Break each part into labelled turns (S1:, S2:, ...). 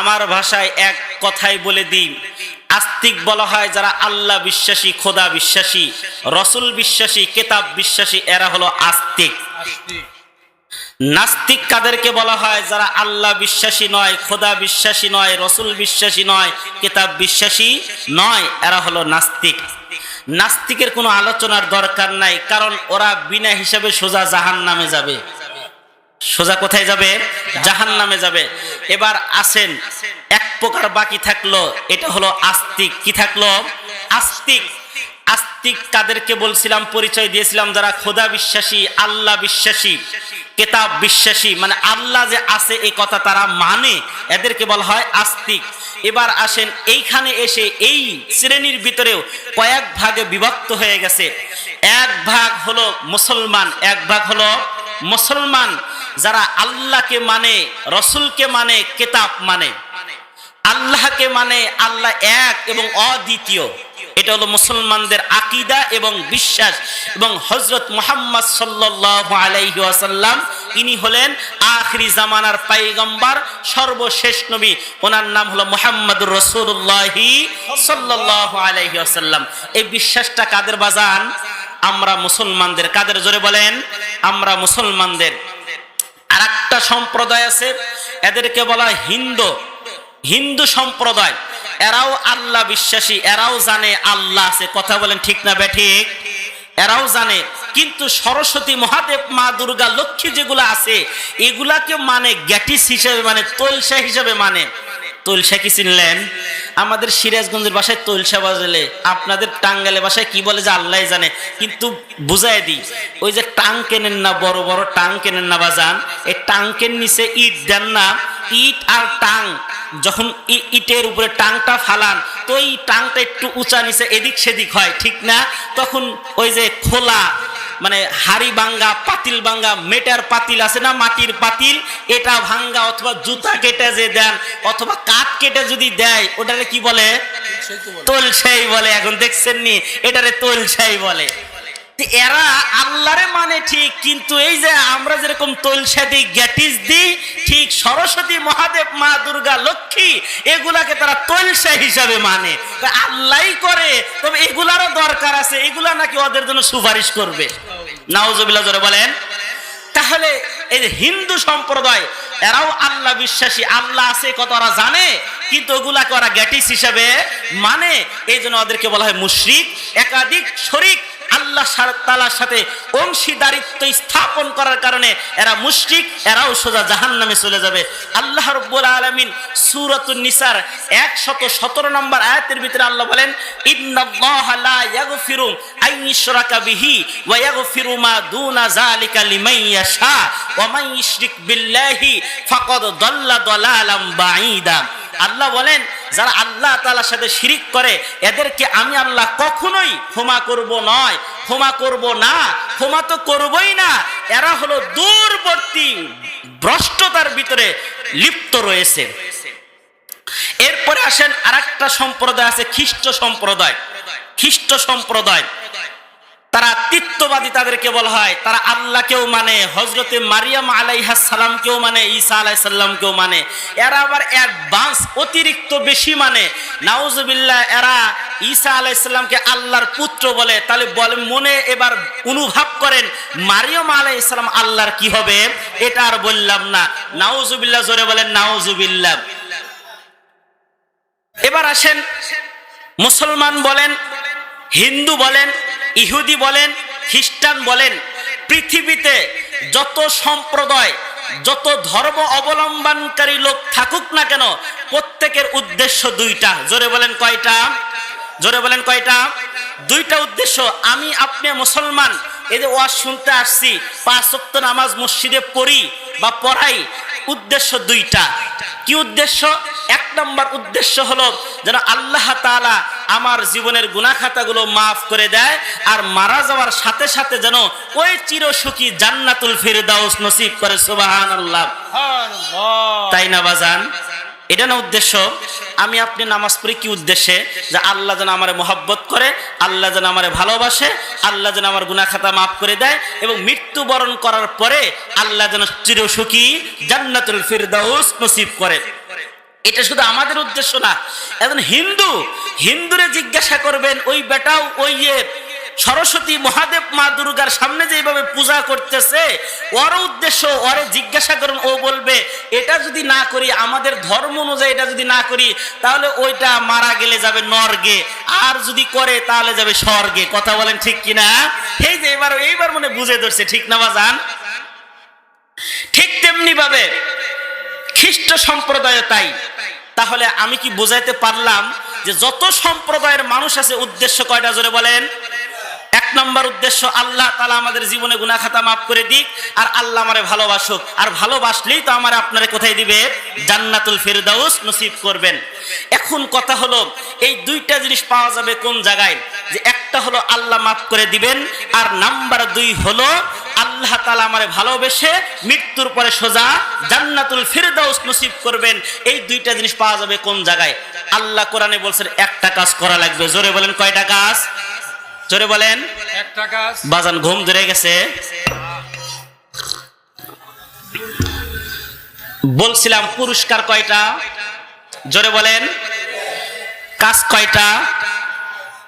S1: আমার ভাষায় এক কথাই বলে দিই। আস্তিক বলা হয় যারা আল্লাহ বিশ্বাসী, খোদা বিশ্বাসী, রসুল বিশ্বাসী, কেতাব বিশ্বাসী, এরা হলো আস্তিক। নাস্তিক কাদেরকে বলা হয় যারা আল্লাহ বিশ্বাসী নয়, খোদা বিশ্বাসী নয়, রসুল বিশ্বাসী নয়, কেতাব বিশ্বাসী নয়, এরা হলো নাস্তিক। নাস্তিকের কোনো আলোচনার দরকার নাই, কারণ ওরা বিনা হিসাবে সোজা জাহান নামে যাবে। সোজা কোথায় যাবে? জাহান নামে যাবে। এবার আসেন, এক প্রকার বাকি থাকল, এটা হলো আস্তিক, কি থাকল? আস্তিক। আস্তিক তাদেরকে বলছিলাম, পরিচয় দিয়েছিলাম যারা খোদা বিশ্বাসী, আল্লাহ বিশ্বাসী, কেতাব বিশ্বাসী মানে আল্লাহ যে আছে এই কথা তারা মানে এদেরকে বলা হয় আস্তিক। এবার আসেন, এইখানে এসে এই শ্রেণির ভিতরেও কয়েক ভাগে বিভক্ত হয়ে গেছে। এক ভাগ হলো মুসলমান, এক ভাগ হলো মুসলমান। যারা আল্লাহকে মানে রসুলকে মানে কেতাব মানে। আল্লাহকে মানে আল্লাহ এক এবং অদ্বিতীয়। এটা হলো মুসলমানদের আকিদা এবং বিশ্বাস। এবং হজরত মোহাম্মদ সাল্লাহ আলাইহি আসাল্লাম ইনি হলেন আখরি জামানার পাইগম্বার, সর্বশেষ নবী। ওনার নাম হলো মোহাম্মদুর রসুল্লাহি সাল্লাহ আলাইহি আসাল্লাম এই বিশ্বাসটা কাদের বাজান? আমরা মুসলমানদের। কাদের জোরে বলেন? আমরা মুসলমানদের। আর একটা সম্প্রদায় আছে, এদেরকে বলা হয় হিন্দু। হিন্দু সম্প্রদায়। এরাও আল্লাহ বিশ্বাসী, এরাও জানে আল্লাহ আছে। কথা বলেন ঠিক না বেঠিক এরাও জানে। কিন্তু সরস্বতী মহাদেব, মা দুর্গা, লক্ষ্মী যেগুলো আছে, এগুলাকে মানে গ্যাটিস হিসেবে মানে তলসা হিসেবে মানে। তৈলসা কি চিনলেন? আমাদের সিরাজগঞ্জের বাসায় তৈলসা বাজালে, আপনাদের টাঙ্গালে বাসায় কি বলে যে আল্লাহ জানে, কিন্তু বুঝাই দিই, ওই যে টাং কেনেন না, বড় বড় টাং কেনেন না বাজান, এই টাঙ্কের নিচে ইট দেন না, ইট আর টাং, যখন ইটের উপরে টাংটা ফালান, তো এই টাংটা একটু উঁচা নিচে এদিক সেদিক হয়, ঠিক না? তখন ওই যে খোলা মানে হাড়ি ভাঙ্গা পাতিল ভাঙ্গা মেটার পাতিল আছে না মাটির পাতিল? এটা ভাঙ্গা অথবা জুতা কেটে যে দেন অথবা কাঠ কেটে যদি দেয় ওটারে কি বলে? তোলসাই বলে। এখন দেখছেন নি এটারে তোলসাই বলে। এরা আল্লাহরে মানে ঠিক, কিন্তু এই যে আমরা যেরকম তোলসা গ্যাটিস দিই, ঠিক সরস্বতী মহাদেব, মা দুর্গা, লক্ষ্মী, এগুলাকে তারা তোলসা হিসাবে মানে। তা আল্লাহই করে, তবে এগুলারও দরকার আছে, এগুলা নাকি ওদের জন্য সুপারিশ করবে। নাওজবিল্লা জোরে বলেন। তাহলে এই যে হিন্দু সম্প্রদায়, এরাও আল্লাহ বিশ্বাসী, আল্লাহ আছে কত ওরা জানে, কিন্তু ওগুলাকে ওরা গ্যাটিস হিসাবে মানে। এই জন্য ওদেরকে বলা হয় মুশরিক, একাধিক শরিক আল্লাহ তালার সাথে অংশীদারিত্ব স্থাপন করার কারণে এরা মুশরিক, এরাও সোজা জাহান নামে চলে যাবে। আল্লাহ রব্বুল আলমিন সুরতুন নিসার একশত সতেরো নম্বর আয়াতের ভিতরে আল্লাহ বলেন আল্লাহ বলেন যারা আল্লাহ তালার সাথে শিরিক করে, এদেরকে আমি আল্লাহ কখনোই ক্ষমা করব নয়। ক্ষমা করব না, ক্ষমা তো করবই না। এরা হলো দূরবর্তী ভ্রষ্টতার ভিতরে লিপ্ত রয়েছে। এরপরে আসেন আরেকটা সম্প্রদায় আছে, খ্রিস্ট সম্প্রদায়। খ্রিস্ট সম্প্রদায়। তারা তিত্ববাদী তাদেরকে বলা হয়। তারা আল্লাহকেও মানে হজরতে মারিয়াম আলাইহা সালামকেও মানে ঈসা আলাই সাল্লামকেও মানে। এরা আবার অ্যাডভান্স, অতিরিক্ত বেশি মানে। নাউজুবিল্লাহ, এরা ঈসা আলাই সাল্লামকে আল্লাহর পুত্র বলে। তাহলে বলে, মনে এবার অনুভব করেন, মারিয়াম আলাই সালাম আল্লাহর কি হবে? এটা আর বললাম না। নাউজুবিল্লাহ, জোরে বলেন, নাউজুবিল্লাহ। এবার আসেন, মুসলমান বলেন, হিন্দু বলেন ইহুদি বলেন, খ্রিস্টান বলেন, পৃথিবীতে যত সম্প্রদায়, যত ধর্ম অবলম্বনকারী লোক থাকুক না কেন, প্রত্যেকের উদ্দেশ্য দুইটা। জোরে বলেন কয়টা? জোরে বলেন কয়টা? দুইটা উদ্দেশ্য। আমি আপনি মুসলমান যে ওয়াজ শুনতে আসছি, পাঁচ ওয়াক্ত নামাজ মসজিদে পড়ি বা পড়াই উদ্দেশ্য দুইটা। কি উদ্দেশ্য? এক নম্বর উদ্দেশ্য হলো যেন আল্লাহ তালা আমার জীবনের গুনাখাতাগুলো মাফ করে দেয় আর মারা যাওয়ার সাথে সাথে যেন ওই চিরসুখী জান্নাতুল ফিরদাউস নসিব করে। সুবহানাল্লাহ। তাই না বাজান? এটা না উদ্দেশ্য? আমি আপনি নামাজ পড়ি কি উদ্দেশ্যে? যে আল্লাহ যেন আমার মহব্বত করে, আল্লাহ যেন আমার ভালোবাসে, আল্লাহ যেন আমার গুনা খাতা মাফ করে দেয় এবং মৃত্যুবরণ করার পরে আল্লাহ যেন চিরসুখী জান্নাতুল ফিরদাউস নসিব করে। এটা শুধু আমাদের উদ্দেশ্য না এখন হিন্দু, হিন্দুরে জিজ্ঞাসা করবেন, ওই বেটাও ওই যে সরস্বতী মহাদেব মা দুর্গার সামনে যেভাবে পূজা করতেছে, ওর উদ্দেশ্য, ওরে জিজ্ঞাসা করুন, ও বলবে, এটা যদি না করি, আমাদের ধর্ম অনুযায়ী এটা যদি না করি, তাহলে ওইটা মারা গেলে যাবে নর্গে, আর যদি করে, তাহলে যাবে স্বর্গে। কথা বলেন ঠিক কিনা? এই যে এবার, এইবার মনে বুঝে ধরছে, ঠিক না বাজান? ঠিক তেমনি ভাবে, খ্রিস্ট সম্প্রদায় তাই। তাহলে আমি কি বোঝাইতে পারলাম যে যত সম্প্রদায়ের মানুষ আছে, উদ্দেশ্য কয়টা জোরে বলেন? নম্বর উদ্দেশ্য, আল্লাহ তালা আমাদের জীবনে গুনা খাতা মাফ করে দিক, আর আল্লাহ আমারে ভালোবাসুক। আর ভালোবাসলেই তো আমার আপনারে কোথায় দিবে? জান্নাতুল ফেরদাউস নসিব করবেন। এখন কথা হলো, এই দুইটা জিনিস পাওয়া যাবে কোন জায়গায়? যে একটা হলো আল্লাহ মাফ করে দিবেন, আর নাম্বার দুই হলো, আল্লাহ তালা আমারে ভালোবেসে মৃত্যুর পরে সোজা জান্নাতুল ফিরদাউস নসিব করবেন। এই দুইটা জিনিস পাওয়া যাবে কোন জায়গায়? আল্লাহ কোরআনে বলছেন, একটা কাজ করা লাগবে। জোরে বলেন, কয়টা কাজ? জোরে বলেন।
S2: একটা কাজ
S1: বাজান ঘুম ধরে গেছে। বলছিলাম পুরস্কার কয়টা? জোরে বলেন। কাজ কয়টা?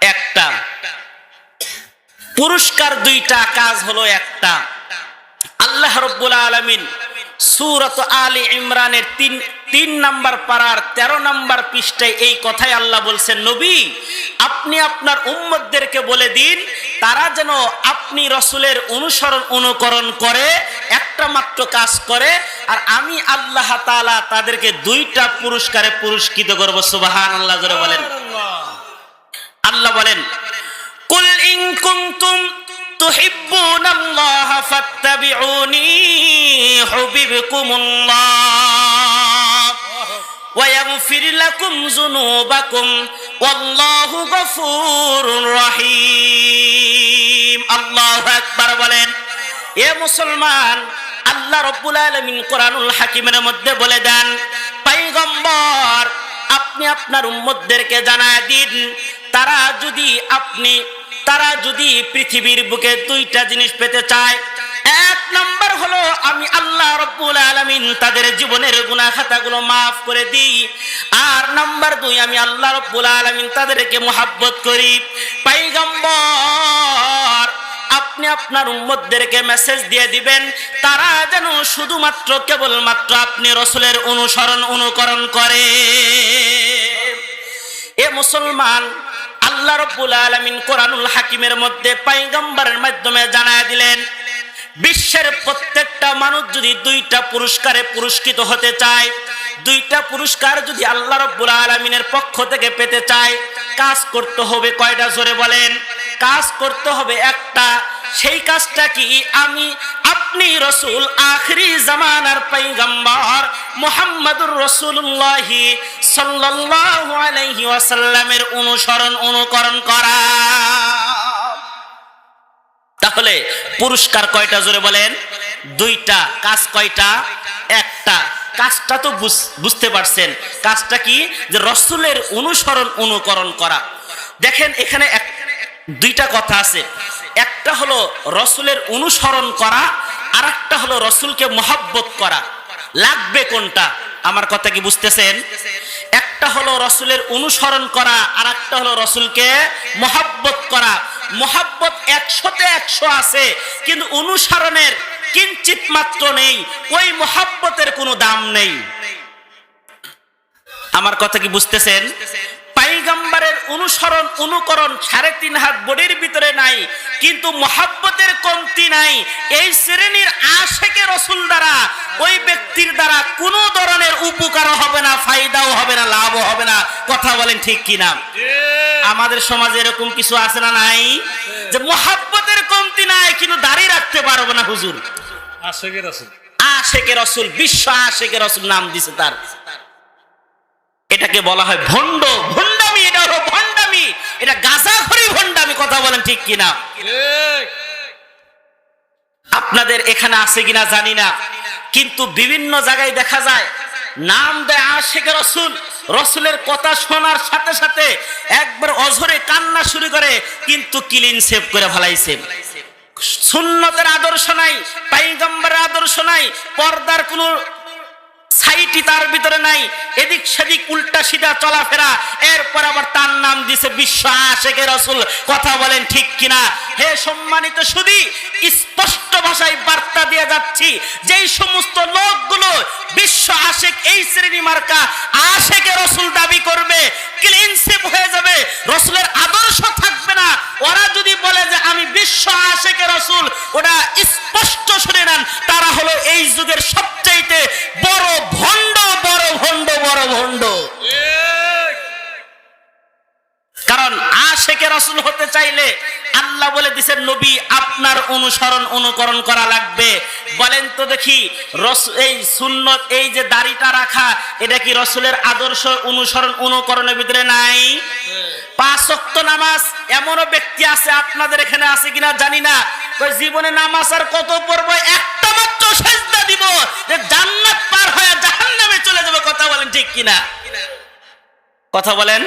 S1: একটা। পুরস্কার দুইটা কাজ হলো একটা। আল্লাহ রব্বুল আলমিন সুরত আলী ইমরানের তিন তিন নাম্বার পাড়ার তেরো নাম্বার পৃষ্ঠায় এই কথাই আল্লাহ বলছেন, নবী, আপনি আপনার উম্মতদেরকে বলে দিন, তারা যেন আপনি রসুলের অনুসরণ অনুকরণ করে, একটা মাত্র কাজ করে, আর আমি আল্লাহ তাআলা তাদেরকে দুইটা পুরস্কারে পুরস্কৃত করব। সুবাহান আল্লাহ বলেন। আল্লাহ বলেন, কুল ইন কুনতুম তুহিব্বুনা আল্লাহ ফাত্তাবিউনি হুবিবকুমুল্লাহ। ويغفر لكم ذنوبكم والله غفور رحيم আল্লাহু আকবার বলেন এ মুসলমান আল্লাহ রব্বুল আলামিন কোরআনুল হাকিমের মধ্যে বলে দেন পয়গম্বর আপনি আপনার উম্মতদেরকে জানায় দিন তারা যদি আপনি তারা যদি পৃথিবীর বুকে দুইটা জিনিস পেতে চায় এক নম্বর হলো, আমি আল্লাহ রব্বুল আলামিন তাদের জীবনের গুনাহ খাতাগুলো মাফ করে দিই। আর নাম্বার দুই, আমি আল্লাহ রব্বুল আলামিন তাদেরকে মোহাব্বত করি। পাইগম্বর আপনি আপনার উম্মতদেরকে মেসেজ দিয়ে দিবেন, তারা যেন শুধুমাত্র কেবলমাত্র আপনি রসুলের অনুসরণ, অনুকরণ করে। এ মুসলমান, আল্লাহ রব্বুল আলামিন কোরআনুল হাকিমের মধ্যে পাইগম্বরের মাধ্যমে জানায় দিলেন বিশ্বের প্রত্যেকটা মানুষ যদি দুইটা পুরস্কারে পুরস্কৃত হতে চায়, দুইটা পুরস্কার যদি আল্লাহ রব্বুল আলমিনের পক্ষ থেকে পেতে চায়, কাজ করতে হবে কয়টা জোরে বলেন? কাজ করতে হবে একটা। সেই কাজটা কি? আমি, আপনি রসুল, আখরি জামানার পাইগাম্বার মোহাম্মদুর রসুল্লাহ সাল্লাল্লাহু আলাইহি ওয়াসাল্লামের অনুসরণ, অনুকরণ করা। তাহলে পুরস্কার কয়টা জোরে বলেন? দুইটা। কাজ কয়টা? একটা। কাজটা তো বুঝ- বুঝতে পারছেন। কাজটা কি? যে রসুলের অনুসরণ, অনুকরণ করা। দেখেন এখানে এক দুইটা কথা আছে। একটা হলো রসুলের অনুসরণ করা আর একটা হলো রসুলকে মহাব্বত করা। লাগবে কোনটা? আমার কথা কি বুঝতেছেন? একটা হলো রসুলের অনুসরণ করা আর একটা হলো রসুলকে মহাব্বত করা। মহাব্বত একশোতে একশো আছে, কিন্তু অনুসরণের কিঞ্চিত মাত্র নেই, ওই মহাব্বতের কোনো দাম নেই। আমার কথা কি বুঝতেছেন? পাইগাম্বারের অনুসরণ, অনুকরণ সাড়ে তিন হাত বডির ভিতরে নাই, কিন্তু মহাব্বতের কমতি নাই। এই শ্রেণির আশেকে রসুল দ্বারা, ওই ব্যক্তির দ্বারা কোনো ধরনের উপকারও হবে না, ফায়দাও হবে না, লাভও হবে না। কথা বলেন ঠিক কিনা? আমাদের সমাজে এরকম কিছু আছে না নাই? যে মহাব্বতের কমতি নাই কিন্তু দাঁড়িয়ে রাখতে পারব না হুজুর।
S2: আশেকের
S1: আশেকে রসুল বিশ্ব আশেকে রসুল নাম দিছে তার। এটাকে বলা হয় ভণ্ড ভণ্ডামি এটা হলো ভণ্ডামি। এটা গাঁজা গাঁজাখড়ি ভণ্ডামি কথা বলেন ঠিক কিনা? আপনাদের এখানে আছে কিনা জানি না কিন্তু বিভিন্ন জায়গায় দেখা যায় নাম দেয় আশেখ রসুল। রসুলের কথা শোনার সাথে সাথে একবার অঝরে কান্না শুরু করে, কিন্তু ক্লিন সেভ করে ফেলাইছে। সুন্নতের আদর্শ নাই, পাইগম্বরের আদর্শ নাই, পর্দার কোনো সাইটি তার ভিতরে নাই, এদিক সেদিক উল্টা সিধা চলাফেরা। এরপর আবার তার নাম দিছে বিশ্ব আশেকে রসুল। কথা বলেন ঠিক কিনা? হে সম্মানিত সুদী স্পষ্ট ভাষায় বার্তা দিয়ে যাচ্ছি। যেই সমস্ত লোকগুলো বিশ্ব আশেক এই শ্রেণি মার্কা আশেকে রসুল দাবি করবে ক্লিনশিপ হয়ে যাবে রসুলের আদর্শ থাকবে না। ওরা যদি বলে যে আমি বিশ্ব আশেকে রসুল ওটা স্পষ্ট শুনে নেন তারা হলো এই যুগের সবচাইতে বড় ভণ্ড বড় ভণ্ড বড় ভণ্ড। কারণ আশেকে রসুল হতে চাইলে আল্লাহ বলে দিছেন নবী আপনার অনুসরণ অনুকরণ করা লাগবে। বলেন তো দেখি এই সুন্নত এই যে দাড়িটা রাখা এটা কি রসুলের আদর্শ অনুসরণ অনুকরণের ভিতরে নাই? পাঁচ ওয়াক্ত নামাজ এমনও ব্যক্তি আছে আপনাদের এখানে আছে কিনা জানি না। কই জীবনে নামাজ আর কত পড়ব? একটা মাত্র সেজদা দিব যে জান্নাত পার হয়ে জাহান্নামে চলে যাবে। কথা বলেন ঠিক কিনা? কথা বলেন?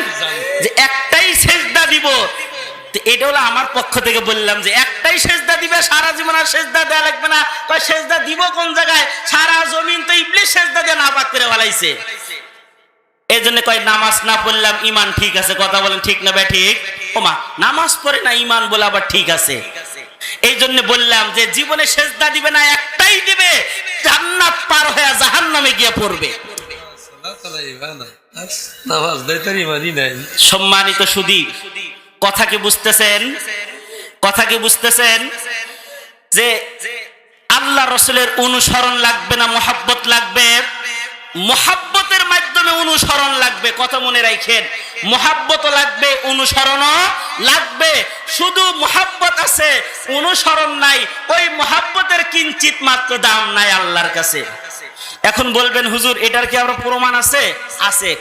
S1: যে একটাই সেজদা দিব। তো এটা হলো আমার পক্ষ থেকে বললাম যে একটাই সেজদা দিবে সারা জীবন আর সেজদা দেওয়া লাগবে না। কয় সেজদা দিব কোন জায়গায়? সারা জমিন তো ইবলিশ সেজদা দিয়ে করে ফেলাইছে। এই জন্য কয় নামাজ না পড়লাম ইমান ঠিক আছে কথা বলেন ঠিক না বে ঠিক? ওমা নামাজ পড়ে না ইমান বলে আবার ঠিক আছে। এই জন্য বললাম যে জীবনে সেজদা দিবে না একটাই দিবে জান্নাত পার হয়ে জাহান্নামে গিয়ে পড়বে। সম্মানিত সুদী কথা কি বুঝতেছেন? কথা কি বুঝতেছেন? যে আল্লাহ রসুলের অনুসরণ লাগবে না, মোহাব্বত লাগবে? মোহাব্বতের মাধ্যমে অনুসরণ লাগবে, কথা মনে রাখেন। মোহাব্বত লাগবে অনুসরণও লাগবে। শুধু মোহাব্বত আছে, অনুসরণ নাই, ওই মোহাব্বতের কিঞ্চিত মাত্র দাম নাই আল্লাহর কাছে। এখন বলবেন, হুজুর, এটার কি আবার প্রমাণ আছে? আছে।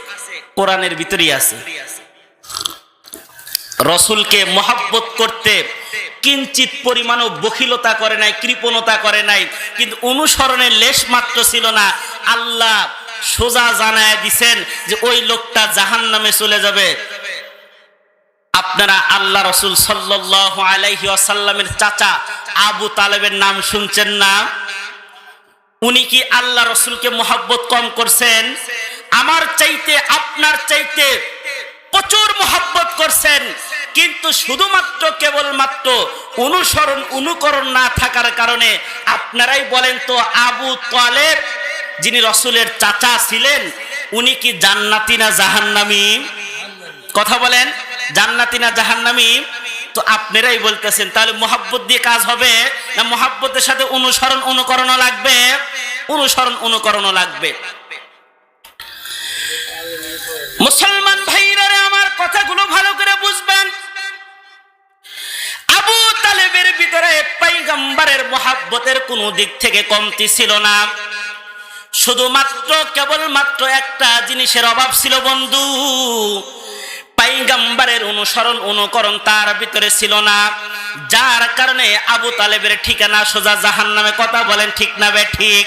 S1: কোরআনের ভিতরেই আছে। রসুলকে মহাব্বত করতে কিঞ্চিত পরিমাণও বখিলতা করে নাই, কৃপণতা করে নাই, কিন্তু অনুসরণের লেশ মাত্র ছিল না। আল্লাহ সোজা জানায় দিছেন যে ওই লোকটা জাহান নামে চলে যাবে। আপনারা আল্লাহ রসুল সাল্লাহ আলাইহি আসাল্লামের চাচা আবু তালেবের নাম শুনছেন না? উনি কি আল্লাহ রসুলকে মোহাব্বত কম করছেন? আমার চাইতে, আপনার চাইতে প্রচুর মোহাব্বত করছেন। কিন্তু শুধুমাত্র কেবলমাত্র অনুসরণ, অনুকরণ না থাকার কারণে আপনারাই বলেন তো, আবু তালেব যিনি রসুলের চাচা ছিলেন, উনি কি জান্নাতি না জাহান্নামী? কথা বলেন, জান্নাতি না জাহান্নামী? তো আপনারাই বলতেছেন, তাহলে মোহাব্বত দিয়ে কাজ হবে না মোহাব্বতের সাথে অনুসরণ, অনুকরণও লাগবে? অনুসরণ, অনুকরণও লাগবে। মুসলমান ভাইরা আমার কথাগুলো ভালো করে বুঝবেন আবু তালেবের ভিতরে পাইগাম্বারের মহাব্বতের কোনো দিক থেকে কমতি ছিল না। শুধুমাত্র, কেবলমাত্র একটা জিনিসের অভাব ছিল বন্ধু। পাইগাম্বারের অনুসরণ, অনুকরণ তার ভিতরে ছিল না। যার কারণে আবু তালেবের ঠিকানা সোজা জাহান নামে কথা বলেন ঠিক না বে ঠিক।